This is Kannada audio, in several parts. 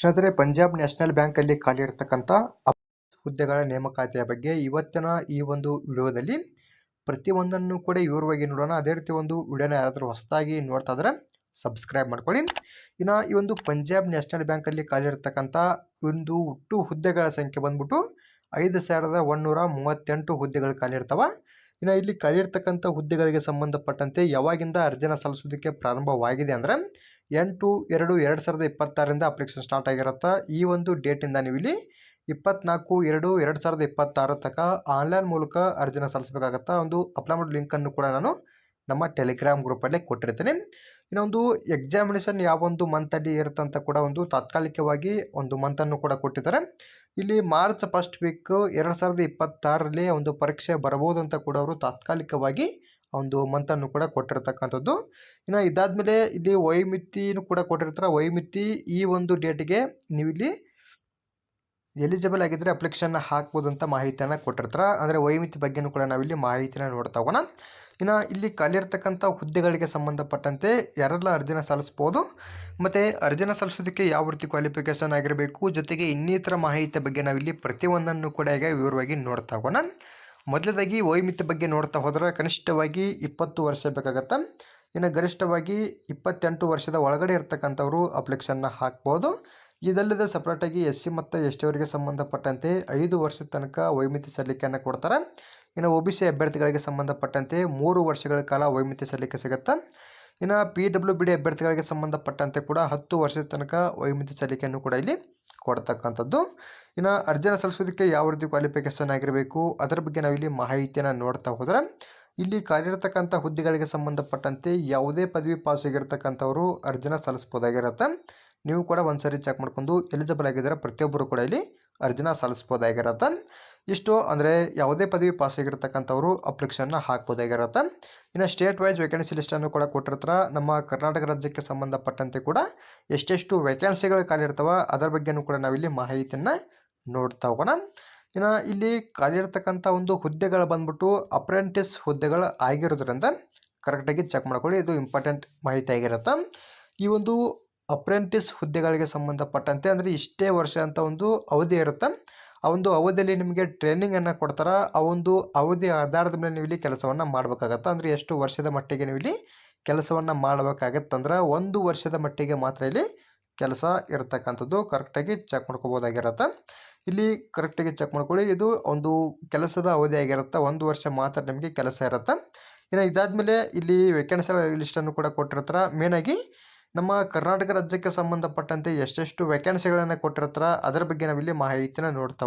ಸ್ನೇಹಿತರೆ ಪಂಜಾಬ್ ನ್ಯಾಷನಲ್ ಬ್ಯಾಂಕಲ್ಲಿ ಖಾಲಿ ಇರತಕ್ಕಂಥ ಹುದ್ದೆಗಳ ನೇಮಕಾತಿಯ ಬಗ್ಗೆ ಇವತ್ತಿನ ಈ ಒಂದು ವಿಡಿಯೋದಲ್ಲಿ ಪ್ರತಿಯೊಂದನ್ನು ಕೂಡ ವಿವರವಾಗಿ ನೋಡೋಣ. ಅದೇ ರೀತಿ ಒಂದು ವಿಡಿಯೋನ ಯಾರಾದರೂ ಹೊಸದಾಗಿ ನೋಡ್ತಾ ಇದ್ರೆ ಸಬ್ಸ್ಕ್ರೈಬ್ ಮಾಡ್ಕೊಳ್ಳಿ. ಇನ್ನು ಈ ಒಂದು ಪಂಜಾಬ್ ನ್ಯಾಷನಲ್ ಬ್ಯಾಂಕಲ್ಲಿ ಖಾಲಿ ಇರ್ತಕ್ಕಂಥ ಒಂದು ಒಟ್ಟು ಹುದ್ದೆಗಳ ಸಂಖ್ಯೆ ಬಂದ್ಬಿಟ್ಟು ಐದು ಸಾವಿರದ ಒಂದುನೂರ ಮೂವತ್ತೆಂಟು ಹುದ್ದೆಗಳು ಖಾಲಿ ಇರ್ತಾವೆ ಇನ್ನು ಇಲ್ಲಿ ಖಾಲಿ ಇರ್ತಕ್ಕಂಥ ಹುದ್ದೆಗಳಿಗೆ ಸಂಬಂಧಪಟ್ಟಂತೆ ಯಾವಾಗಿಂದ ಅರ್ಜಿನ ಸಲ್ಲಿಸೋದಕ್ಕೆ ಪ್ರಾರಂಭವಾಗಿದೆ ಅಂದರೆ ಎಂಟು ಎರಡು ಎರಡು ಸಾವಿರದ ಇಪ್ಪತ್ತಾರರಿಂದ ಅಪ್ಲಿಕೇಶನ್ ಸ್ಟಾರ್ಟ್ ಆಗಿರುತ್ತೆ. ಈ ಒಂದು ಡೇಟಿಂದ ನೀವು ಇಲ್ಲಿ ಇಪ್ಪತ್ನಾಲ್ಕು ಎರಡು ಎರಡು ಸಾವಿರದ ಇಪ್ಪತ್ತಾರ ತನಕ ಆನ್ಲೈನ್ ಮೂಲಕ ಅರ್ಜಿನ ಸಲ್ಲಿಸಬೇಕಾಗತ್ತಾ? ಒಂದು ಅಪ್ಲೈ ಮಾಡೋ ಲಿಂಕನ್ನು ಕೂಡ ನಾನು ನಮ್ಮ ಟೆಲಿಗ್ರಾಮ್ ಗ್ರೂಪಲ್ಲೇ ಕೊಟ್ಟಿರ್ತೀನಿ. ಇನ್ನೊಂದು ಎಕ್ಸಾಮಿನೇಷನ್ ಯಾವೊಂದು ಮಂತಲ್ಲಿ ಇರುತ್ತಂತ ಕೂಡ ಒಂದು ತಾತ್ಕಾಲಿಕವಾಗಿ ಒಂದು ಮಂತನ್ನು ಕೂಡ ಕೊಟ್ಟಿದ್ದಾರೆ. ಇಲ್ಲಿ ಮಾರ್ಚ್ ಫಸ್ಟ್ ವೀಕ್ ಎರಡು ಸಾವಿರದ ಇಪ್ಪತ್ತಾರರಲ್ಲಿ ಒಂದು ಪರೀಕ್ಷೆ ಬರಬಹುದು ಅಂತ ಕೂಡ ಅವರು ತಾತ್ಕಾಲಿಕವಾಗಿ ಒಂದು ಮಂತನ್ನು ಕೂಡ ಕೊಟ್ಟಿರ್ತಕ್ಕಂಥದ್ದು. ಇನ್ನು ಇದಾದಮೇಲೆ ಇಲ್ಲಿ ವಯೋಮಿತಿನೂ ಕೂಡ ಕೊಟ್ಟಿರ್ತಾರೆ. ವಯೋಮಿತಿ ಈ ಒಂದು ಡೇಟಿಗೆ ನೀವು ಇಲ್ಲಿ ಎಲಿಜಿಬಲ್ ಆಗಿದ್ದರೆ ಅಪ್ಲಿಕೇಶನ್ ಹಾಕ್ಬೋದು ಅಂತ ಮಾಹಿತಿಯನ್ನು ಕೊಟ್ಟಿರ್ತಾರೆ. ಅಂದರೆ ವಯೋಮಿತಿ ಬಗ್ಗೆನೂ ಕೂಡ ನಾವಿಲ್ಲಿ ಮಾಹಿತಿನ ನೋಡ್ತಾ ಹೋಗೋಣ. ಇನ್ನು ಇಲ್ಲಿ ಕಲಿಯಿರ್ತಕ್ಕಂಥ ಹುದ್ದೆಗಳಿಗೆ ಸಂಬಂಧಪಟ್ಟಂತೆ ಯಾರೆಲ್ಲ ಅರ್ಜಿನ ಸಲ್ಲಿಸ್ಬೋದು, ಮತ್ತು ಅರ್ಜಿನ ಸಲ್ಲಿಸೋದಕ್ಕೆ ಯಾವ ರೀತಿ ಕ್ವಾಲಿಫಿಕೇಷನ್ ಆಗಿರಬೇಕು, ಜೊತೆಗೆ ಇನ್ನಿತರ ಮಾಹಿತಿ ಬಗ್ಗೆ ನಾವಿಲ್ಲಿ ಪ್ರತಿಯೊಂದನ್ನು ಕೂಡ ಈಗ ವಿವರವಾಗಿ ನೋಡ್ತಾ ಹೋಗೋಣ. ಮೊದಲದಾಗಿ ವಯೋಮಿತಿ ಬಗ್ಗೆ ನೋಡ್ತಾ ಹೋದರೆ ಕನಿಷ್ಠವಾಗಿ ಇಪ್ಪತ್ತು ವರ್ಷ ಬೇಕಾಗತ್ತೆ. ಇನ್ನು ಗರಿಷ್ಠವಾಗಿ ಇಪ್ಪತ್ತೆಂಟು ವರ್ಷದ ಒಳಗಡೆ ಇರ್ತಕ್ಕಂಥವ್ರು ಅಪ್ಲಿಕೇಶನ್ನ ಹಾಕ್ಬೋದು. ಇದಲ್ಲದೆ ಸಪ್ರೇಟಾಗಿ ಎಸ್ ಸಿ ಮತ್ತು ಎಸ್ ಟಿ ಅವರಿಗೆ ಸಂಬಂಧಪಟ್ಟಂತೆ ಐದು ವರ್ಷದ ತನಕ ವಯೋಮಿತಿ ಸಲ್ಲಿಕೆಯನ್ನು ಕೊಡ್ತಾರೆ. ಇನ್ನು ಒ ಬಿ ಸಿ ಅಭ್ಯರ್ಥಿಗಳಿಗೆ ಸಂಬಂಧಪಟ್ಟಂತೆ ಮೂರು ವರ್ಷಗಳ ಕಾಲ ವಯೋಮಿತಿ ಸಲ್ಲಿಕೆ ಸಿಗುತ್ತೆ. ಇನ್ನು ಪಿ ಡಬ್ಲ್ಯೂ ಬಿ ಡಿ ಅಭ್ಯರ್ಥಿಗಳಿಗೆ ಸಂಬಂಧಪಟ್ಟಂತೆ ಕೂಡ ಹತ್ತು ವರ್ಷದ ತನಕ ವಯೋಮಿತಿ ಸಲ್ಲಿಕೆಯನ್ನು ಕೂಡ ಇಲ್ಲಿ ಕೊಡ್ತಕ್ಕಂಥದ್ದು. ಇನ್ನು ಅರ್ಜಿನ ಸಲ್ಲಿಸೋದಕ್ಕೆ ಯಾವ ರೀತಿ ಕ್ವಾಲಿಫಿಕೇಷನ್ ಆಗಿರಬೇಕು, ಅದರ ಬಗ್ಗೆ ನಾವಿಲ್ಲಿ ಮಾಹಿತಿಯನ್ನು ನೋಡ್ತಾ ಹೋದರೆ, ಇಲ್ಲಿ ಕಾರ್ಯರತಕ್ಕಂಥ ಹುದ್ದೆಗಳಿಗೆ ಸಂಬಂಧಪಟ್ಟಂತೆ ಯಾವುದೇ ಪದವಿ ಪಾಸ್ ಆಗಿರ್ತಕ್ಕಂಥವರು ಅರ್ಜಿನ ಸಲ್ಲಿಸ್ಬೋದಾಗಿರುತ್ತೆ ನೀವು ಕೂಡ ಒಂದ್ಸರಿ ಚೆಕ್ ಮಾಡ್ಕೊಂಡು ಎಲಿಜಿಬಲ್ ಆಗಿದ್ದರೆ ಪ್ರತಿಯೊಬ್ಬರು ಕೂಡ ಇಲ್ಲಿ ಅರ್ಜಿನ ಸಲ್ಲಿಸ್ಬೋದಾಗಿರತ್ತೆ ಇಷ್ಟು ಅಂದರೆ ಯಾವುದೇ ಪದವಿ ಪಾಸ್ ಆಗಿರ್ತಕ್ಕಂಥವ್ರು ಅಪ್ಲಿಕೇಶನ್ನ ಹಾಕ್ಬೋದಾಗಿರತ್ತೆ ಇನ್ನು ಸ್ಟೇಟ್ ವೈಸ್ ವೇಕೆನ್ಸಿ ಲಿಸ್ಟನ್ನು ಕೂಡ ಕೊಟ್ಟಿರ್ತಾರೆ. ನಮ್ಮ ಕರ್ನಾಟಕ ರಾಜ್ಯಕ್ಕೆ ಸಂಬಂಧಪಟ್ಟಂತೆ ಕೂಡ ಎಷ್ಟೆಷ್ಟು ವೇಕೆನ್ಸಿಗಳು ಖಾಲಿ ಇರ್ತವೆ ಅದರ ಬಗ್ಗೆನೂ ಕೂಡ ನಾವಿಲ್ಲಿ ಮಾಹಿತಿಯನ್ನು ನೋಡ್ತಾ ಹೋಗೋಣ. ಇನ್ನು ಇಲ್ಲಿ ಖಾಲಿ ಇರ್ತಕ್ಕಂಥ ಒಂದು ಹುದ್ದೆಗಳು ಬಂದ್ಬಿಟ್ಟು ಅಪ್ರೆಂಟಿಸ್ ಹುದ್ದೆಗಳು ಆಗಿರೋದ್ರಿಂದ ಕರೆಕ್ಟಾಗಿ ಚೆಕ್ ಮಾಡ್ಕೊಳ್ಳಿ. ಇದು ಇಂಪಾರ್ಟೆಂಟ್ ಮಾಹಿತಿ ಆಗಿರುತ್ತೆ. ಈ ಒಂದು ಅಪ್ರೆಂಟಿಸ್ ಹುದ್ದೆಗಳಿಗೆ ಸಂಬಂಧಪಟ್ಟಂತೆ, ಅಂದರೆ ಇಷ್ಟೇ ವರ್ಷ ಅಂತ ಒಂದು ಅವಧಿ ಇರುತ್ತೆ. ಆ ಒಂದು ಅವಧಿಯಲ್ಲಿ ನಿಮಗೆ ಟ್ರೈನಿಂಗನ್ನು ಕೊಡ್ತಾರೆ. ಆ ಒಂದು ಅವಧಿ ಆಧಾರದ ಮೇಲೆ ನೀವು ಇಲ್ಲಿ ಕೆಲಸವನ್ನು ಮಾಡಬೇಕಾಗತ್ತೆ. ಅಂದರೆ ಎಷ್ಟು ವರ್ಷದ ಮಟ್ಟಿಗೆ ನೀವು ಇಲ್ಲಿ ಕೆಲಸವನ್ನು ಮಾಡಬೇಕಾಗತ್ತಂದ್ರೆ ಒಂದು ವರ್ಷದ ಮಟ್ಟಿಗೆ ಮಾತ್ರ ಇಲ್ಲಿ ಕೆಲಸ ಇರತಕ್ಕಂಥದ್ದು ಕರೆಕ್ಟಾಗಿ ಚೆಕ್ ಮಾಡ್ಕೋಬೋದಾಗಿರತ್ತೆ. ಇಲ್ಲಿ ಕರೆಕ್ಟಾಗಿ ಚೆಕ್ ಮಾಡ್ಕೊಳ್ಳಿ. ಇದು ಒಂದು ಕೆಲಸದ ಅವಧಿ ಆಗಿರುತ್ತೆ. ಒಂದು ವರ್ಷ ಮಾತ್ರ ನಿಮಗೆ ಕೆಲಸ ಇರುತ್ತೆ. ಇನ್ನು ಇದಾದಮೇಲೆ ಇಲ್ಲಿ ವೇಕೆನ್ಸಿ ಲಿಸ್ಟನ್ನು ಕೂಡ ಕೊಟ್ಟಿರ್ತಾರೆ. ಮೇನಾಗಿ ನಮ್ಮ ಕರ್ನಾಟಕ ರಾಜ್ಯಕ್ಕೆ ಸಂಬಂಧಪಟ್ಟಂತೆ ಎಷ್ಟೆಷ್ಟು ವ್ಯಾಕೆನ್ಸಿಗಳನ್ನು ಕೊಟ್ಟಿರ್ತಾರೆ, ಅದರ ಬಗ್ಗೆ ನಾವಿಲ್ಲಿ ಮಾಹಿತಿನ ನೋಡ್ತಾ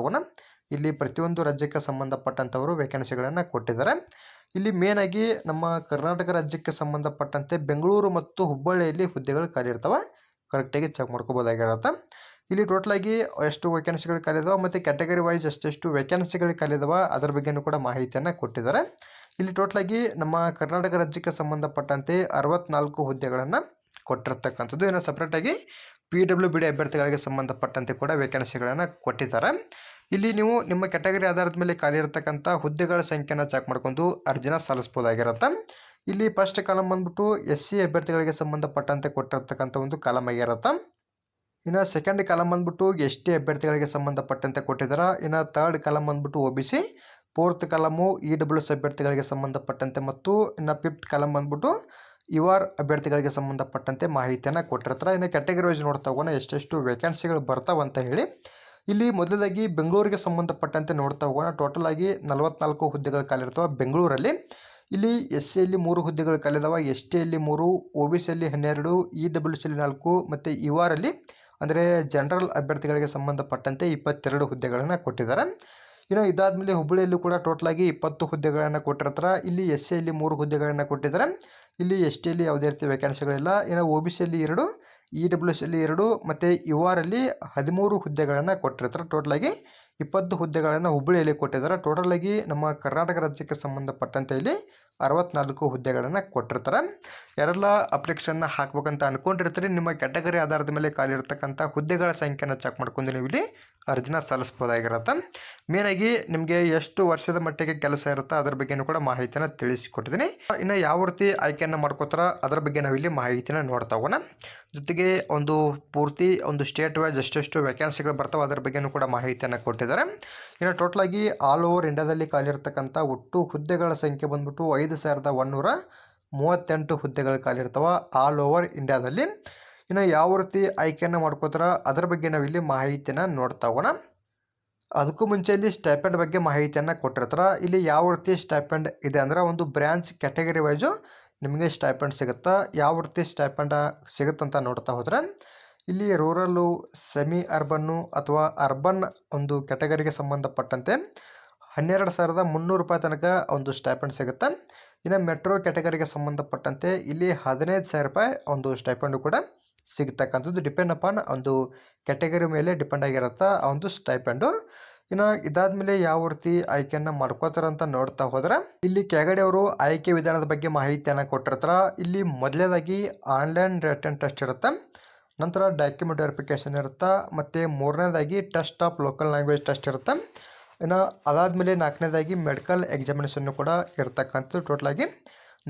ಇಲ್ಲಿ ಪ್ರತಿಯೊಂದು ರಾಜ್ಯಕ್ಕೆ ಸಂಬಂಧಪಟ್ಟಂಥವರು ವೇಕೆನ್ಸಿಗಳನ್ನು ಕೊಟ್ಟಿದ್ದಾರೆ. ಇಲ್ಲಿ ಮೇನಾಗಿ ನಮ್ಮ ಕರ್ನಾಟಕ ರಾಜ್ಯಕ್ಕೆ ಸಂಬಂಧಪಟ್ಟಂತೆ ಬೆಂಗಳೂರು ಮತ್ತು ಹುಬ್ಬಳ್ಳಿಯಲ್ಲಿ ಹುದ್ದೆಗಳು ಖಾಲಿ ಇರ್ತವೆ ಕರೆಕ್ಟಾಗಿ ಚೆಕ್ ಮಾಡ್ಕೋಬೋದಾಗಿರುತ್ತೆ. ಇಲ್ಲಿ ಟೋಟಲಾಗಿ ಎಷ್ಟು ವೇಕೆನ್ಸಿಗಳು ಖಾಲಿ ಇದಾವೆ ಮತ್ತು ಕ್ಯಾಟಗರಿ ವೈಸ್ ಎಷ್ಟೆಷ್ಟು ವೇಕೆನ್ಸಿಗಳು ಖಾಲಿ ಇದಾವೆ ಅದರ ಬಗ್ಗೆಯೂ ಕೂಡ ಮಾಹಿತಿಯನ್ನು ಕೊಟ್ಟಿದ್ದಾರೆ. ಇಲ್ಲಿ ಟೋಟಲಾಗಿ ನಮ್ಮ ಕರ್ನಾಟಕ ರಾಜ್ಯಕ್ಕೆ ಸಂಬಂಧಪಟ್ಟಂತೆ ಅರವತ್ನಾಲ್ಕು ಹುದ್ದೆಗಳನ್ನು ಕೊಟ್ಟಿರ್ತಕ್ಕಂಥದ್ದು. ಇನ್ನು ಸಪ್ರೇಟಾಗಿ ಪಿ ಡಬ್ಲ್ಯೂ ಬಿ ಡಿ ಅಭ್ಯರ್ಥಿಗಳಿಗೆ ಸಂಬಂಧಪಟ್ಟಂತೆ ಕೂಡ ವೇಕೆನ್ಸಿಗಳನ್ನು ಕೊಟ್ಟಿದ್ದಾರೆ. ಇಲ್ಲಿ ನೀವು ನಿಮ್ಮ ಕ್ಯಾಟಗರಿ ಆಧಾರದ ಮೇಲೆ ಖಾಲಿ ಇರತಕ್ಕಂಥ ಹುದ್ದೆಗಳ ಸಂಖ್ಯೆನ ಚೆಕ್ ಮಾಡ್ಕೊಂಡು ಅರ್ಜಿನ ಸಲ್ಲಿಸ್ಬೋದಾಗಿರುತ್ತೆ ಇಲ್ಲಿ ಫಸ್ಟ್ ಕಾಲಮ್ ಬಂದ್ಬಿಟ್ಟು ಎಸ್ ಸಿ ಅಭ್ಯರ್ಥಿಗಳಿಗೆ ಸಂಬಂಧಪಟ್ಟಂತೆ ಕೊಟ್ಟಿರ್ತಕ್ಕಂಥ ಒಂದು ಕಾಲಮ್ ಆಗಿರುತ್ತೆ. ಇನ್ನು ಸೆಕೆಂಡ್ ಕಾಲಮ್ ಬಂದ್ಬಿಟ್ಟು ಎಸ್ ಟಿ ಅಭ್ಯರ್ಥಿಗಳಿಗೆ ಸಂಬಂಧಪಟ್ಟಂತೆ ಕೊಟ್ಟಿದ್ದಾರೆ. ಇನ್ನು ತರ್ಡ್ ಕಾಲಮ್ ಬಂದ್ಬಿಟ್ಟು O B C fourth column E W S ಅಭ್ಯರ್ಥಿಗಳಿಗೆ ಸಂಬಂಧಪಟ್ಟಂತೆ ಮತ್ತು ಇನ್ನು ಫಿಫ್ತ್ ಕಾಲಮ್ ಬಂದ್ಬಿಟ್ಟು ಯು ಆರ್ ಅಭ್ಯರ್ಥಿಗಳಿಗೆ ಸಂಬಂಧಪಟ್ಟಂತೆ ಮಾಹಿತಿಯನ್ನು ಕೊಟ್ಟಿರ್ತಾರೆ. ಇನ್ನು ಕ್ಯಾಟಗರಿ ವೈಸ್ ನೋಡ್ತಾ ಹೋಗೋಣ. ಎಷ್ಟೆಷ್ಟು ವೇಕೆನ್ಸಿಗಳು ಬರ್ತಾವಂತ ಹೇಳಿ. ಇಲ್ಲಿ ಮೊದಲಾಗಿ ಬೆಂಗಳೂರಿಗೆ ಸಂಬಂಧಪಟ್ಟಂತೆ ನೋಡ್ತಾ ಹೋಗೋಣ. ಟೋಟಲ್ ಆಗಿ ನಲವತ್ನಾಲ್ಕು ಹುದ್ದೆಗಳು ಕಾಲಿರ್ತಾವೆ ಬೆಂಗಳೂರಲ್ಲಿ. ಇಲ್ಲಿ ಎಸ್ ಸಿಯಲ್ಲಿ ಮೂರು ಹುದ್ದೆಗಳು ಕಾಲಿದಾವೆ ಎಸ್ ಟಿಯಲ್ಲಿ ಮೂರು ಒ ಬಿ ಸಿಯಲ್ಲಿ ಹನ್ನೆರಡು ಇ ಡಬ್ಲ್ಯೂ ಸಿಯಲ್ಲಿ ನಾಲ್ಕು ಮತ್ತು ಯು ಅಲ್ಲಿ ಅಂದರೆ ಜನರಲ್ ಅಭ್ಯರ್ಥಿಗಳಿಗೆ ಸಂಬಂಧಪಟ್ಟಂತೆ ಇಪ್ಪತ್ತೆರಡು ಹುದ್ದೆಗಳನ್ನು ಕೊಟ್ಟಿದ್ದಾರೆ. ಇನ್ನು ಇದಾದಮೇಲೆ ಹುಬ್ಬಳ್ಳಿಯಲ್ಲೂ ಕೂಡ ಟೋಟಲಾಗಿ ಇಪ್ಪತ್ತು ಹುದ್ದೆಗಳನ್ನು ಕೊಟ್ಟಿರ್ತಾರೆ. ಇಲ್ಲಿ ಎಸ್ ಸಿಯಲ್ಲಿ ಮೂರು ಹುದ್ದೆಗಳನ್ನು ಕೊಟ್ಟಿದ್ದಾರೆ. ಇಲ್ಲಿ ಎಸ್ ಟಿಯಲ್ಲಿ ಯಾವುದೇ ರೀತಿ ವೇಕೆನ್ಸಿಗಳಿಲ್ಲ ಇನ್ನು ಒ ಬಿ ಸಿಯಲ್ಲಿ ಎರಡು ಇ ಡಬ್ಲ್ಯೂ ಸಿಯಲ್ಲಿ ಎರಡು, ಮತ್ತು ಯು ಆರಲ್ಲಿ ಹದಿಮೂರು ಹುದ್ದೆಗಳನ್ನು ಕೊಟ್ಟಿರ್ತಾರೆ ಟೋಟಲಾಗಿ ಇಪ್ಪತ್ತು ಹುದ್ದೆಗಳನ್ನು ಹುಬ್ಬಳ್ಳಿಯಲ್ಲಿ ಕೊಟ್ಟಿದ್ದಾರೆ. ಟೋಟಲ್ ಆಗಿ ನಮ್ಮ ಕರ್ನಾಟಕ ರಾಜ್ಯಕ್ಕೆ ಸಂಬಂಧಪಟ್ಟಂತೆ ಇಲ್ಲಿ ಅರವತ್ನಾಲ್ಕು ಹುದ್ದೆಗಳನ್ನು ಕೊಟ್ಟಿರ್ತಾರೆ. ಯಾರೆಲ್ಲ ಅಪ್ಲಿಕೇಶನ್ನ ಹಾಕ್ಬೇಕಂತ ಅಂದ್ಕೊಂಡಿರ್ತೀರಿ ನಿಮ್ಮ ಕ್ಯಾಟಗರಿ ಆಧಾರದ ಮೇಲೆ ಖಾಲಿ ಇರತಕ್ಕಂಥ ಹುದ್ದೆಗಳ ಸಂಖ್ಯೆನ ಚೆಕ್ ಮಾಡ್ಕೊಂಡು ನೀವು ಇಲ್ಲಿ ಅರ್ಜಿನ ಸಲ್ಲಿಸ್ಬೋದಾಗಿರುತ್ತೆ ಮೇನಾಗಿ ನಿಮಗೆ ಎಷ್ಟು ವರ್ಷದ ಮಟ್ಟಿಗೆ ಕೆಲಸ ಇರುತ್ತೋ ಅದ್ರ ಬಗ್ಗೆನೂ ಕೂಡ ಮಾಹಿತಿನ ತಿಳಿಸಿಕೊಟ್ಟಿದ್ದೀನಿ. ಇನ್ನು ಯಾವ ರೀತಿ ಆಯ್ಕೆಯನ್ನು ಮಾಡ್ಕೋತಾರ ಅದ್ರ ಬಗ್ಗೆ ನಾವಿಲ್ಲಿ ಮಾಹಿತಿನ ನೋಡ್ತಾ ಹೋಗೋಣ. ಜೊತೆಗೆ ಒಂದು ಪೂರ್ತಿ ಒಂದು ಸ್ಟೇಟ್ ವೈಸ್ ಎಷ್ಟೆಷ್ಟು ವ್ಯಾಕೆನ್ಸಿಗಳು ಬರ್ತಾವೆ ಅದ್ರ ಬಗ್ಗೆನೂ ಕೂಡ ಮಾಹಿತಿಯನ್ನು ಕೊಟ್ಟಿದ್ದಾರೆ ಇನ್ನು ಟೋಟಲ್ ಆಗಿ ಆಲ್ ಓವರ್ ಇಂಡಿಯಾದಲ್ಲಿ ಖಾಲಿರ್ತಕ್ಕಂಥ ಒಟ್ಟು ಹುದ್ದೆಗಳ ಸಂಖ್ಯೆ ಬಂದ್ಬಿಟ್ಟು ಐದು ಸಾವಿರದ ಒಂದೂರ ಮೂವತ್ತೆಂಟು ಹುದ್ದೆಗಳು ಖಾಲಿ ಇರ್ತಾವೆ ಆಲ್ ಓವರ್ ಇಂಡಿಯಾದಲ್ಲಿ ಇನ್ನು ಯಾವ ರೀತಿ ಆಯ್ಕೆಯನ್ನು ಮಾಡ್ಕೋತಾರ? ಅದರ ಬಗ್ಗೆ ನಾವಿಲ್ಲಿ ಮಾಹಿತಿನ ನೋಡ್ತಾ ಹೋಗೋಣ. ಅದಕ್ಕೂ ಮುಂಚೆ ಇಲ್ಲಿ ಸ್ಟೈಪೆಂಡ್ ಬಗ್ಗೆ ಮಾಹಿತಿಯನ್ನು ಕೊಟ್ಟಿರ್ತಾರೆ. ಇಲ್ಲಿ ಯಾವ ರೀತಿ ಸ್ಟೈಪೆಂಡ್ ಇದೆ ಅಂದ್ರೆ ಒಂದು ಬ್ರ್ಯಾಂಚ್ ಕ್ಯಾಟಗರಿ ವೈಸು ನಿಮಗೆ ಸ್ಟೈಪೆಂಡ್ ಸಿಗುತ್ತಾ? ಯಾವ ರೀತಿ ಸ್ಟೈಪೆಂಡ್ ಸಿಗುತ್ತಂತ ನೋಡ್ತಾ ಹೋದ್ರೆ ಇಲ್ಲಿ ರೂರಲ್ಲು ಸೆಮಿ ಅರ್ಬನ್ನು ಅಥವಾ ಅರ್ಬನ್ ಒಂದು ಕ್ಯಾಟಗರಿಗೆ ಸಂಬಂಧಪಟ್ಟಂತೆ ಹನ್ನೆರಡು ಸಾವಿರದ ಮುನ್ನೂರು ರೂಪಾಯಿ ತನಕ ಒಂದು ಸ್ಟೈಪೆಂಡ್ ಸಿಗುತ್ತೆ. ಇನ್ನು ಮೆಟ್ರೋ ಕ್ಯಾಟಗರಿಗೆ ಸಂಬಂಧಪಟ್ಟಂತೆ ಇಲ್ಲಿ ಹದಿನೈದು ಸಾವಿರ ರೂಪಾಯಿ ಒಂದು ಸ್ಟೈಪೆಂಡು ಕೂಡ ಸಿಗ್ತಕ್ಕಂಥದ್ದು. ಡಿಪೆಂಡ್ ಅಪಾನ್ ಒಂದು ಕ್ಯಾಟಗರಿ ಮೇಲೆ ಡಿಪೆಂಡ್ ಆಗಿರುತ್ತೆ ಆ ಒಂದು ಸ್ಟೈಪೆಂಡು ಇನ್ನು ಇದಾದ್ಮೇಲೆ ಯಾವ ರೀತಿ ಆಯ್ಕೆಯನ್ನು ಮಾಡ್ಕೋತಾರೆ ಅಂತ ನೋಡ್ತಾ ಹೋದ್ರೆ, ಇಲ್ಲಿ ಕೆಳಗಡೆ ಅವರು ಆಯ್ಕೆ ವಿಧಾನದ ಬಗ್ಗೆ ಮಾಹಿತಿಯನ್ನು ಕೊಟ್ಟಿರ್ತಾರೆ. ಇಲ್ಲಿ ಮೊದಲೇದಾಗಿ ಆನ್ಲೈನ್ ರಿಟರ್ನ್ ಟೆಸ್ಟ್ ಇರುತ್ತೆ. ನಂತರ ಡಾಕ್ಯುಮೆಂಟ್ ವೆರಿಫಿಕೇಷನ್ ಇರುತ್ತೆ, ಮತ್ತು ಮೂರನೇದಾಗಿ test of local language test ಇರುತ್ತೆ. ಇನ್ನು ಅದಾದಮೇಲೆ ನಾಲ್ಕನೇದಾಗಿ ಮೆಡಿಕಲ್ ಎಕ್ಸಾಮಿನೇಷನ್ನು ಕೂಡ ಇರ್ತಕ್ಕಂಥದ್ದು ಟೋಟಲಾಗಿ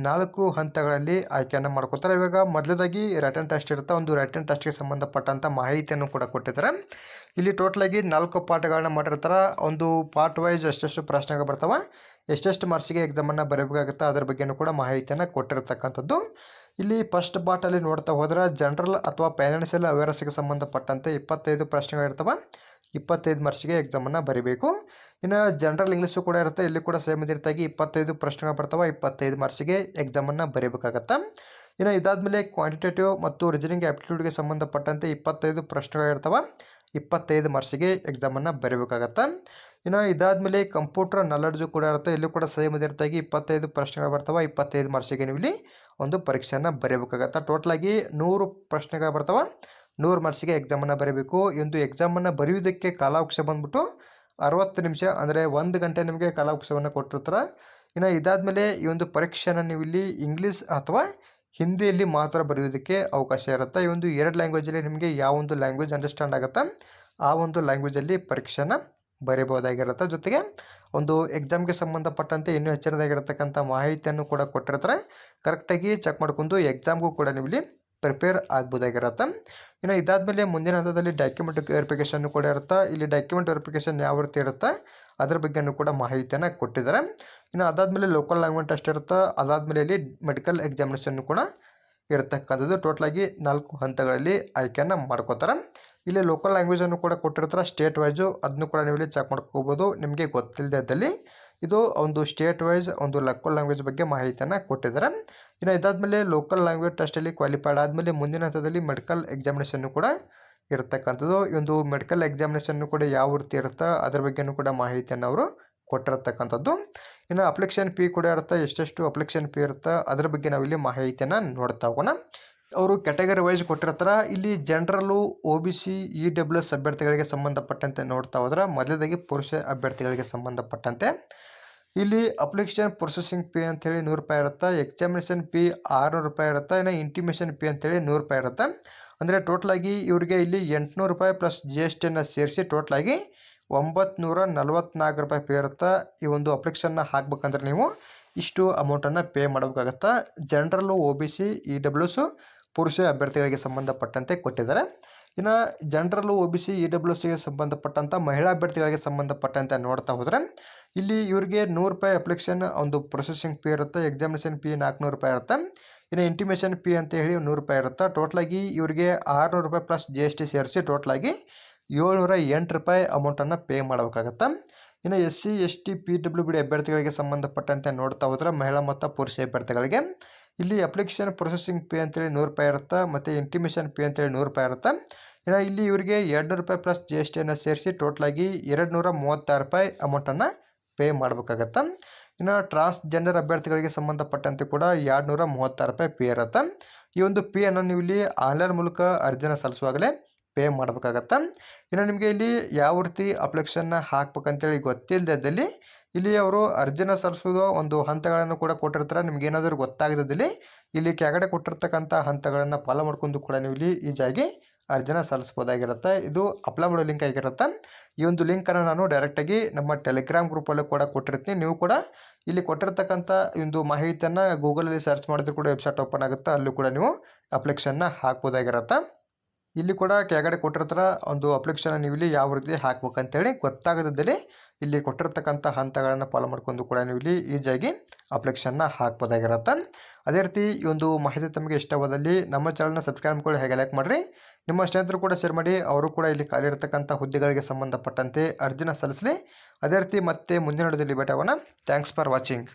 ನಾಲ್ಕು ಹಂತಗಳಲ್ಲಿ ಆಯ್ಕೆಯನ್ನು ಮಾಡ್ಕೋತಾರೆ ಇವಾಗ ಮೊದಲದಾಗಿ ರೈಟನ್ ಟೆಸ್ಟ್ ಇರುತ್ತೆ, ಒಂದು ರೈಟನ್ ಟೆಸ್ಟ್ಗೆ ಸಂಬಂಧಪಟ್ಟಂಥ ಮಾಹಿತಿಯನ್ನು ಕೂಡ ಕೊಟ್ಟಿದ್ದಾರೆ. ಇಲ್ಲಿ ಟೋಟಲಾಗಿ ನಾಲ್ಕು ಪಾಠಗಳನ್ನ ಮಾಡಿರ್ತಾರೆ. ಒಂದು ಪಾರ್ಟ್ ವೈಸ್ ಎಷ್ಟೆಷ್ಟು ಪ್ರಶ್ನೆಗಳು ಬರ್ತಾವೆ, ಎಷ್ಟೆಷ್ಟು ಮಾರ್ಕ್ಸಿಗೆ ಎಕ್ಸಾಮನ್ನು ಬರಬೇಕಾಗುತ್ತೆ, ಅದ್ರ ಬಗ್ಗೆನೂ ಕೂಡ ಮಾಹಿತಿಯನ್ನು ಕೊಟ್ಟಿರ್ತಕ್ಕಂಥದ್ದು. ಇಲ್ಲಿ ಫಸ್ಟ್ ಪಾರ್ಟಲ್ಲಿ ನೋಡ್ತಾ ಹೋದ್ರೆ ಜನರಲ್ ಅಥವಾ ಫೈನಾನ್ಷಿಯಲ್ ಅವೇರ್ನೆಸ್ಗೆ ಸಂಬಂಧಪಟ್ಟಂತೆ ಇಪ್ಪತ್ತೈದು ಪ್ರಶ್ನೆಗಳಿರ್ತವೆ ಇಪ್ಪತ್ತೈದು ಮಾರ್ಕ್ಸಿಗೆ ಎಕ್ಸಾಮನ್ನು ಬರೀಬೇಕು. ಇನ್ನು ಜನರಲ್ ಇಂಗ್ಲೀಷು ಕೂಡ ಇರುತ್ತೆ. ಇಲ್ಲಿ ಕೂಡ ಸೇಮ್ ರೀತಿಯಾಗಿ ಇಪ್ಪತ್ತೈದು ಪ್ರಶ್ನೆಗಳು ಬರ್ತವೆ. ಇಪ್ಪತ್ತೈದು ಮಾರ್ಕ್ಸಿಗೆ ಎಕ್ಸಾಮನ್ನು ಬರೀಬೇಕಾಗತ್ತೆ. ಇನ್ನು ಇದಾದಮೇಲೆ ಕ್ವಾಂಟಿಟೇಟಿವ್ ಮತ್ತು ರೀಸನಿಂಗ್ ಆ್ಯಪ್ಟಿಟ್ಯೂಡ್ಗೆ ಸಂಬಂಧಪಟ್ಟಂತೆ ಇಪ್ಪತ್ತೈದು ಪ್ರಶ್ನೆಗಳಿರ್ತವೆ ಇಪ್ಪತ್ತೈದು ಮಾರ್ಕ್ಸಿಗೆ ಎಕ್ಸಾಮನ್ನು ಬರೀಬೇಕಾಗತ್ತೆ. ಇನ್ನು ಇದಾದಮೇಲೆ ಕಂಪ್ಯೂಟರ್ ನಾಲೆಡ್ಜು ಕೂಡ ಇರುತ್ತೆ. ಇಲ್ಲೂ ಕೂಡ ಸೇಮ್ ಇದೇ ರೀತಿಯಾಗಿ ಇಪ್ಪತ್ತೈದು ಪ್ರಶ್ನೆಗಳು ಬರ್ತವೆ. ಇಪ್ಪತ್ತೈದು ಮಾರ್ಕ್ಸಿಗೆ ನೀವು ಇಲ್ಲಿ ಒಂದು ಪರೀಕ್ಷೆಯನ್ನು ಬರೀಬೇಕಾಗತ್ತೆ. ಟೋಟಲಾಗಿ ನೂರು ಪ್ರಶ್ನೆಗಳು ಬರ್ತವೆ. ನೂರು ಮಾರ್ಕ್ಸಿಗೆ ಎಕ್ಸಾಮನ್ನು ಬರೀಬೇಕು. ಒಂದು ಎಕ್ಸಾಮನ್ನು ಬರೆಯುವುದಕ್ಕೆ ಕಾಲಾವಕಾಶ ಬಂದ್ಬಿಟ್ಟು ಅರವತ್ತು ನಿಮಿಷ ಅಂದರೆ ಒಂದು ಗಂಟೆ ನಿಮಗೆ ಕಾಲಾವಕಾಶವನ್ನು ಕೊಟ್ಟಿರ್ತಾರೆ. ಇನ್ನು ಇದಾದಮೇಲೆ ಈ ಒಂದು ಪರೀಕ್ಷೆನ ನೀವು ಇಲ್ಲಿ ಇಂಗ್ಲೀಷ್ ಅಥವಾ ಹಿಂದಿಯಲ್ಲಿ ಮಾತ್ರ ಬರೆಯೋದಕ್ಕೆ ಅವಕಾಶ ಇರುತ್ತೆ. ಈ ಒಂದು ಎರಡು ಲ್ಯಾಂಗ್ವೇಜಲ್ಲಿ ನಿಮಗೆ ಯಾವ ಒಂದು ಲ್ಯಾಂಗ್ವೇಜ್ ಅಂಡರ್ಸ್ಟ್ಯಾಂಡ್ ಆಗುತ್ತೆ? ಆ ಒಂದು ಲ್ಯಾಂಗ್ವೇಜಲ್ಲಿ ಪರೀಕ್ಷೆನ ಬರೀಬೋದಾಗಿರುತ್ತೆ ಜೊತೆಗೆ ಒಂದು ಎಕ್ಸಾಮ್ಗೆ ಸಂಬಂಧಪಟ್ಟಂತೆ ಇನ್ನೂ ಹೆಚ್ಚಿನದಾಗಿರತಕ್ಕಂಥ ಮಾಹಿತಿಯನ್ನು ಕೂಡ ಕೊಟ್ಟಿರ್ತಾರೆ. ಕರೆಕ್ಟಾಗಿ ಚೆಕ್ ಮಾಡ್ಕೊಂಡು ಎಕ್ಸಾಮ್ಗೂ ಕೂಡ ನೀವು ಇಲ್ಲಿ ಪ್ರಿಪೇರ್ ಆಗ್ಬೋದಾಗಿರುತ್ತೆ ಇನ್ನು ಇದಾದಮೇಲೆ ಮುಂದಿನ ಹಂತದಲ್ಲಿ ಡಾಕ್ಯುಮೆಂಟ್ ವೆರಿಫಿಕೇಶನ್ ಕೂಡ ಇರುತ್ತೆ. ಇಲ್ಲಿ ಡಾಕ್ಯುಮೆಂಟ್ ವೆರಿಫಿಕೇಷನ್ ಯಾವ ರೀತಿ ಇರುತ್ತೆ? ಅದ್ರ ಬಗ್ಗೆನೂ ಕೂಡ ಮಾಹಿತಿಯನ್ನು ಕೊಟ್ಟಿದ್ದಾರೆ. ಇನ್ನು ಅದಾದಮೇಲೆ ಲೋಕಲ್ ಲ್ಯಾಂಗ್ವೇಜ್ ಟೆಸ್ಟ್ ಇರುತ್ತೆ. ಅದಾದಮೇಲೆ ಇಲ್ಲಿ ಮೆಡಿಕಲ್ ಎಕ್ಸಾಮಿನೇಷನ್ ಕೂಡ ಇರತಕ್ಕಂಥದ್ದು. ಟೋಟಲಾಗಿ ನಾಲ್ಕು ಹಂತಗಳಲ್ಲಿ ಆಯ್ಕೆಯನ್ನು ಮಾಡ್ಕೋತಾರೆ. ಇಲ್ಲಿ ಲೋಕಲ್ ಲ್ಯಾಂಗ್ವೇಜನ್ನು ಕೂಡ ಕೊಟ್ಟಿರ್ತಾರೆ ಸ್ಟೇಟ್ ವೈಸು ಅದನ್ನು ಕೂಡ ನೀವು ಇಲ್ಲಿ ಚೆಕ್ ಮಾಡ್ಕೋಬೋದು. ನಿಮಗೆ ಗೊತ್ತಿಲ್ಲದೆ ಇದ್ದಲ್ಲಿ ಇದು ಒಂದು ಸ್ಟೇಟ್ ವೈಸ್ ಒಂದು ಲೋಕಲ್ ಲ್ಯಾಂಗ್ವೇಜ್ ಬಗ್ಗೆ ಮಾಹಿತಿಯನ್ನು ಕೊಟ್ಟಿದ್ದಾರೆ ಇನ್ನು ಇದಾದಮೇಲೆ ಲೋಕಲ್ ಲ್ಯಾಂಗ್ವೇಜ್ ಟೆಸ್ಟಲ್ಲಿ ಕ್ವಾಲಿಫೈಡ್ ಆದಮೇಲೆ ಮುಂದಿನ ಹಂತದಲ್ಲಿ ಮೆಡಿಕಲ್ ಎಕ್ಸಾಮಿನೇಷನ್ನು ಕೂಡ ಇರತಕ್ಕಂಥದ್ದು. ಈ ಒಂದು ಮೆಡಿಕಲ್ ಎಕ್ಸಾಮಿನೇಷನ್ನು ಕೂಡ ಯಾವ ರೀತಿ ಇರುತ್ತೆ ಅದ್ರ ಬಗ್ಗೆನೂ ಕೂಡ ಮಾಹಿತಿಯನ್ನು ಅವರು ಕೊಟ್ಟಿರತಕ್ಕಂಥದ್ದು. ಇನ್ನು ಅಪ್ಲಿಕೇಶನ್ ಫೀ ಕೂಡ ಇರುತ್ತೆ, ಎಷ್ಟೆಷ್ಟು ಅಪ್ಲಿಕೇಶನ್ ಫೀ ಇರುತ್ತೆ ಅದ್ರ ಬಗ್ಗೆ ನಾವಿಲ್ಲಿ ಮಾಹಿತಿಯನ್ನು ನೋಡ್ತಾ ಹೋಗೋಣ. ಅವರು ಕ್ಯಾಟಗರಿ ವೈಸ್ ಕೊಟ್ಟಿರ್ತಾರೆ. ಇಲ್ಲಿ general O B C E W ಅಭ್ಯರ್ಥಿಗಳಿಗೆ ಸಂಬಂಧಪಟ್ಟಂತೆ ನೋಡ್ತಾ ಹೋದ್ರೆ ಮೊದಲದಾಗಿ ಪುರುಷ ಅಭ್ಯರ್ಥಿಗಳಿಗೆ ಸಂಬಂಧಪಟ್ಟಂತೆ. ಇಲ್ಲಿ ಅಪ್ಲಿಕೇಶನ್ ಪ್ರೊಸೆಸಿಂಗ್ ಫೀ ಅಂತೇಳಿ ನೂರು ರೂಪಾಯಿ ಇರುತ್ತೆ ಎಕ್ಸಾಮಿನೇಷನ್ ಫೀ ಆರುನೂರು ರೂಪಾಯಿ ಇರುತ್ತೆ, ಇನ್ನು ಇಂಟಿಮೇಷನ್ ಫೀ ಅಂತೇಳಿ ನೂರು ರೂಪಾಯಿ ಇರುತ್ತೆ. ಅಂದರೆ ಟೋಟ್ಲಾಗಿ ಇವರಿಗೆ ಇಲ್ಲಿ ಎಂಟುನೂರು ರೂಪಾಯಿ ಪ್ಲಸ್ ಜಿ ಎಸ್ ಟಿಯನ್ನು ಸೇರಿಸಿ ಟೋಟ್ಲಾಗಿ ಒಂಬತ್ತು ನಲ್ವತ್ನಾಲ್ಕು ರೂಪಾಯಿ ಪೇ ಇರುತ್ತೆ. ಈ ಒಂದು ಅಪ್ಲಿಕೇಶನ್ನ ಹಾಕ್ಬೇಕಂದ್ರೆ ನೀವು ಇಷ್ಟು ಅಮೌಂಟನ್ನು ಪೇ ಮಾಡಬೇಕಾಗತ್ತೆ. General O B C E W S ಪುರುಷ ಅಭ್ಯರ್ಥಿಗಳಿಗೆ ಸಂಬಂಧಪಟ್ಟಂತೆ ಕೊಟ್ಟಿದ್ದಾರೆ. ಇನ್ನು general O B C E W ಸಿಗೆ ಸಂಬಂಧಪಟ್ಟಂಥ ಮಹಿಳಾ ಅಭ್ಯರ್ಥಿಗಳಿಗೆ ಸಂಬಂಧಪಟ್ಟಂತೆ ನೋಡ್ತಾ ಹೋದರೆ, ಇಲ್ಲಿ ಇವರಿಗೆ ನೂರು ರೂಪಾಯಿ ಅಪ್ಲಿಕೇಶನ್ ಒಂದು ಪ್ರೊಸೆಸಿಂಗ್ ಫೀ ಇರುತ್ತೆ ಎಕ್ಸಾಮಿನೇಷನ್ ಫೀ ನಾಲ್ಕುನೂರು ರೂಪಾಯಿ ಇರುತ್ತೆ. ಇನ್ನು ಇಂಟಿಮೇಷನ್ ಫೀ ಅಂತ ಹೇಳಿ ನೂರು ರೂಪಾಯಿ ಇರುತ್ತೆ. ಟೋಟ್ಲಾಗಿ ಇವರಿಗೆ ಆರುನೂರು ರೂಪಾಯಿ ಪ್ಲಸ್ ಜಿ ಎಸ್ ಟಿ ಸೇರಿಸಿ ಟೋಟ್ಲಾಗಿ ಏಳ್ನೂರ ಎಂಟು ರೂಪಾಯಿ ಅಮೌಂಟನ್ನು ಪೇ ಮಾಡಬೇಕಾಗತ್ತೆ. ಇನ್ನು S C S T P W B D ಅಭ್ಯರ್ಥಿಗಳಿಗೆ ಸಂಬಂಧಪಟ್ಟಂತೆ ನೋಡ್ತಾ ಹೋದ್ರೆ, ಮಹಿಳಾ ಮತ್ತು ಪುರುಷ ಅಭ್ಯರ್ಥಿಗಳಿಗೆ ಇಲ್ಲಿ ಅಪ್ಲಿಕೇಶನ್ ಪ್ರೊಸೆಸಿಂಗ್ ಪೇ ಅಂತೇಳಿ ನೂರು ರೂಪಾಯಿ ಇರುತ್ತೆ, ಮತ್ತು ಇಂಟಿಮೇಷನ್ ಪೇ ಅಂತೇಳಿ ನೂರು ರೂಪಾಯಿ ಇರುತ್ತೆ. ಇನ್ನು ಇಲ್ಲಿ ಇವರಿಗೆ ಎರಡು ರೂಪಾಯಿ ಪ್ಲಸ್ ಜಿ ಎಸ್ ಟಿಯನ್ನು ಸೇರಿಸಿ ಟೋಟ್ಲಾಗಿ ಎರಡು ನೂರ ಮೂವತ್ತಾರು ರೂಪಾಯಿ ಅಮೌಂಟನ್ನು ಪೇ ಮಾಡಬೇಕಾಗತ್ತೆ. ಇನ್ನು ಟ್ರಾನ್ಸ್ಜೆಂಡರ್ ಅಭ್ಯರ್ಥಿಗಳಿಗೆ ಸಂಬಂಧಪಟ್ಟಂತೆ ಕೂಡ ಎರಡು ನೂರ ಮೂವತ್ತಾರು ರೂಪಾಯಿ ಪೇ ಇರುತ್ತೆ. ಈ ಒಂದು ಪೇಯನ್ನು ನೀವು ಇಲ್ಲಿ ಆನ್ಲೈನ್ ಮೂಲಕ ಅರ್ಜಿನ ಸಲ್ಲಿಸುವಾಗಲೇ ಪೇ ಮಾಡಬೇಕಾಗತ್ತೆ. ಇನ್ನು ನಿಮಗೆ ಇಲ್ಲಿ ಯಾವ ರೀತಿ ಅಪ್ಲಿಕೇಶನ್ನ ಹಾಕ್ಬೇಕಂತೇಳಿ ಗೊತ್ತಿಲ್ಲದಲ್ಲಿ ಇಲ್ಲಿ ಅವರು ಅರ್ಜಿನ ಸಲ್ಲಿಸೋದು ಒಂದು ಹಂತಗಳನ್ನು ಕೂಡ ಕೊಟ್ಟಿರ್ತಾರೆ. ನಿಮ್ಗೆ ಏನಾದರೂ ಗೊತ್ತಾಗದಿದ್ದಲ್ಲಿ ಇಲ್ಲಿ ಕೆಳಗಡೆ ಕೊಟ್ಟಿರ್ತಕ್ಕಂಥ ಹಂತಗಳನ್ನು ಫಾಲೋ ಮಾಡ್ಕೊಂಡು ಕೂಡ ನೀವು ಇಲ್ಲಿ ಈಜಾಗಿ ಅರ್ಜಿನ ಸಲ್ಲಿಸ್ಬೋದಾಗಿರುತ್ತೆ ಇದು ಅಪ್ಲೈ ಮಾಡೋ ಲಿಂಕ್ ಆಗಿರುತ್ತೆ. ಈ ಒಂದು ಲಿಂಕನ್ನು ನಾನು ಡೈರೆಕ್ಟಾಗಿ ನಮ್ಮ ಟೆಲಿಗ್ರಾಮ್ ಗ್ರೂಪಲ್ಲೂ ಕೂಡ ಕೊಟ್ಟಿರ್ತೀನಿ. ನೀವು ಕೂಡ ಇಲ್ಲಿ ಕೊಟ್ಟಿರ್ತಕ್ಕಂಥ ಒಂದು ಮಾಹಿತಿಯನ್ನು ಗೂಗಲಲ್ಲಿ ಸರ್ಚ್ ಮಾಡಿದ್ರು ಕೂಡ ವೆಬ್ಸೈಟ್ ಓಪನ್ ಆಗುತ್ತೆ. ಅಲ್ಲೂ ಕೂಡ ನೀವು ಅಪ್ಲಿಕೇಶನ್ನ ಹಾಕ್ಬೋದಾಗಿರುತ್ತೆ ಇಲ್ಲಿ ಕೂಡ ಕೆಳಗಡೆ ಕೊಟ್ಟಿರ್ತಾರ ಒಂದು ಅಪ್ಲಿಕೇಶನ್ ನೀವು ಇಲ್ಲಿ ಯಾವ ರೀತಿ ಹಾಕ್ಬೇಕಂತೇಳಿ ಗೊತ್ತಾಗದಿದ್ದಲ್ಲಿ ಇಲ್ಲಿ ಕೊಟ್ಟಿರ್ತಕ್ಕಂಥ ಹಂತಗಳನ್ನು ಫಾಲೋ ಮಾಡ್ಕೊಂಡು ಕೂಡ ನೀವು ಇಲ್ಲಿ ಈಸಿಯಾಗಿ ಅಪ್ಲಿಕೇಶನ್ನ ಹಾಕ್ಬೋದಾಗಿರತ್ತೆ. ಅದೇ ರೀತಿ ಈ ಒಂದು ಮಾಹಿತಿ ತಮಗೆ ಇಷ್ಟವಾದಲ್ಲಿ ನಮ್ಮ ಚಾನಲ್ನ ಸಬ್ಸ್ಕ್ರೈಬ್ ಮಾಡ್ಕೊಳ್ಳಿ, ಹೇಗೆ ಲೈಕ್ ಮಾಡಿರಿ. ನಿಮ್ಮ ಸ್ನೇಹಿತರು ಕೂಡ ಶೇರ್ ಮಾಡಿ, ಅವರು ಕೂಡ ಇಲ್ಲಿ ಖಾಲಿ ಇರತಕ್ಕಂಥ ಹುದ್ದೆಗಳಿಗೆ ಸಂಬಂಧಪಟ್ಟಂತೆ ಅರ್ಜಿನ ಸಲ್ಲಿಸಲಿ. ಅದೇ ರೀತಿ ಮತ್ತೆ ಮುಂದಿನ ವಿಡಿಯೋದಲ್ಲಿ ಭೇಟಿ ಆಗೋಣ ಥ್ಯಾಂಕ್ಸ್ ಫಾರ್ ವಾಚಿಂಗ್